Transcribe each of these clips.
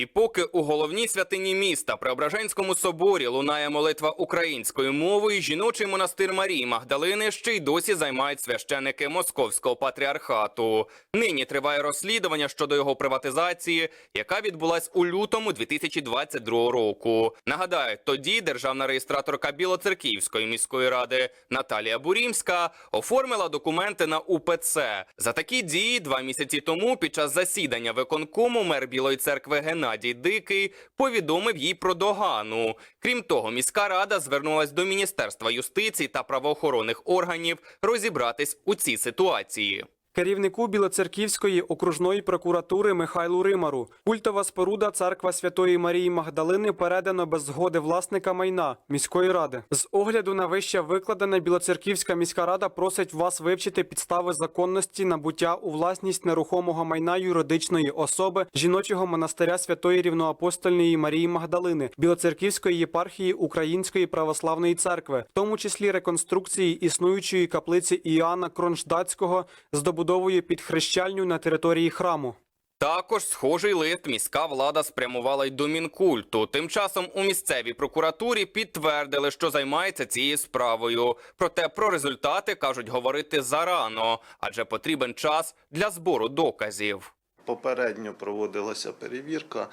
І поки у головній святині міста Преображенському соборі лунає молитва українською мовою, жіночий монастир Марії Магдалини ще й досі займають священики Московського патріархату. Нині триває розслідування щодо його приватизації, яка відбулась у лютому 2022 року. Нагадаю, тоді державна реєстраторка Білоцерківської міської ради Наталія Бурімська оформила документи на УПЦ. За такі дії два місяці тому під час засідання виконкому мер Білої церкви Геннадій Дикий повідомив їй про догану. Крім того, міська рада звернулась до Міністерства юстиції та правоохоронних органів розібратись у цій ситуації. Керівнику Білоцерківської окружної прокуратури Михайлу Римару культова споруда церква Святої Марії Магдалини передано без згоди власника майна міської ради. З огляду на вище викладене Білоцерківська міська рада просить вас вивчити підстави законності набуття у власність нерухомого майна юридичної особи жіночого монастиря Святої Рівноапостольної Марії Магдалини Білоцерківської єпархії Української православної церкви, в тому числі реконструкції існуючої каплиці Іоанна Кронштадтського з добудовою під хрещальню на території храму. Також схожий лист міська влада спрямувала й до мінкульту. Тим часом у місцевій прокуратурі підтвердили, що займається цією справою. Проте про результати кажуть говорити зарано, адже потрібен час для збору доказів. Попередньо проводилася перевірка,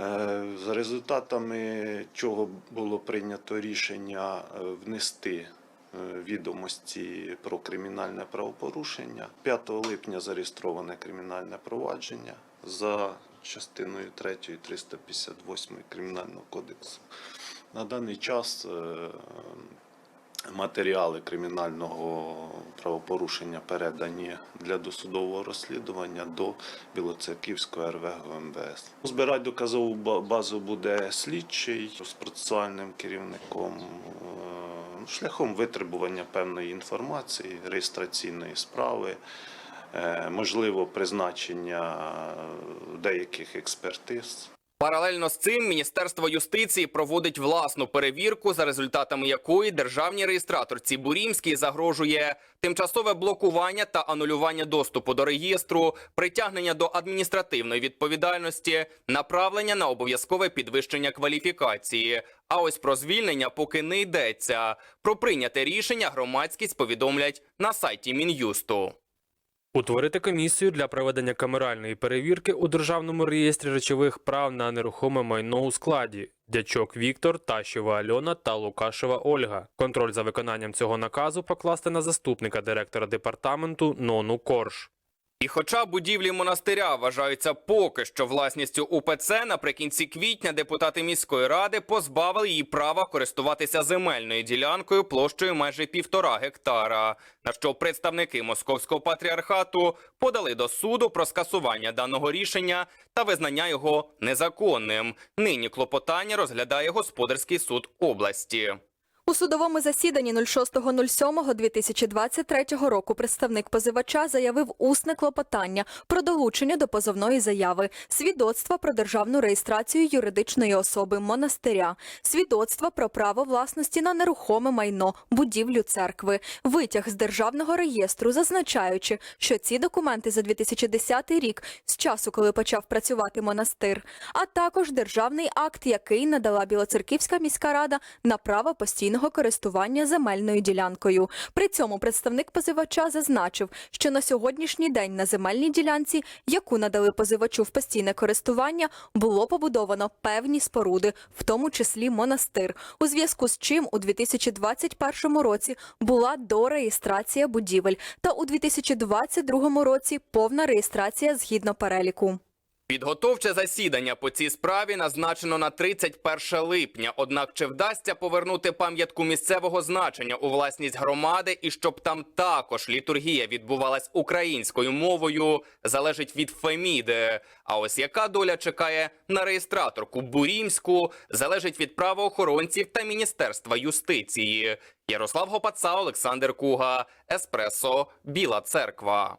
е, за результатами чого було прийнято рішення е, внести відомості про кримінальне правопорушення. 5 липня зареєстроване кримінальне провадження за частиною 3 358 Кримінального кодексу. На даний час е, матеріали кримінального правопорушення передані для досудового розслідування до Білоцерківського РВГ МВС. Збирати доказову базу буде слідчий з процесуальним керівником е, шляхом витребування певної інформації, реєстраційної справи. е, Можливо, призначення деяких експертиз. Паралельно з цим Міністерство юстиції проводить власну перевірку, за результатами якої державній реєстраторці Бурімській загрожує тимчасове блокування та анулювання доступу до реєстру, притягнення до адміністративної відповідальності, направлення на обов'язкове підвищення кваліфікації. А ось про звільнення поки не йдеться. Про прийняте рішення громадськість повідомлять на сайті Мін'юсту. Утворити комісію для проведення камеральної перевірки у державному реєстрі речових прав на нерухоме майно у складі Дячок Віктор, Тащева Альона та Лукашева Ольга. Контроль за виконанням цього наказу покласти на заступника директора департаменту Нону Корж. І хоча будівлі монастиря вважаються поки що власністю УПЦ, наприкінці квітня депутати міської ради позбавили її права користуватися земельною ділянкою площею майже півтора гектара. На що представники московського патріархату подали до суду про скасування даного рішення та визнання його незаконним. Нині клопотання розглядає господарський суд області. У судовому засіданні 06.07.2023 року представник позивача заявив усне клопотання про долучення до позовної заяви, свідоцтва про державну реєстрацію юридичної особи монастиря, свідоцтва про право власності на нерухоме майно, будівлю церкви, витяг з державного реєстру, зазначаючи, що ці документи за 2010 рік, з часу, коли почав працювати монастир, а також державний акт, який надала Білоцерківська міська рада на право постійного користування земельною ділянкою. При цьому представник позивача зазначив, що на сьогоднішній день на земельній ділянці, яку надали позивачу в постійне користування, було побудовано певні споруди, в тому числі монастир, у зв'язку з чим у 2021 році була дореєстрація будівель, та у 2022 році повна реєстрація згідно переліку. Підготовче засідання по цій справі назначено на 31 липня. Однак чи вдасться повернути пам'ятку місцевого значення у власність громади і щоб там також літургія відбувалась українською мовою, залежить від Феміди. А ось яка доля чекає на реєстраторку Бурімську, залежить від правоохоронців та міністерства юстиції. Ярослав Гопаца, Олександр Куга, Еспресо, Біла Церква.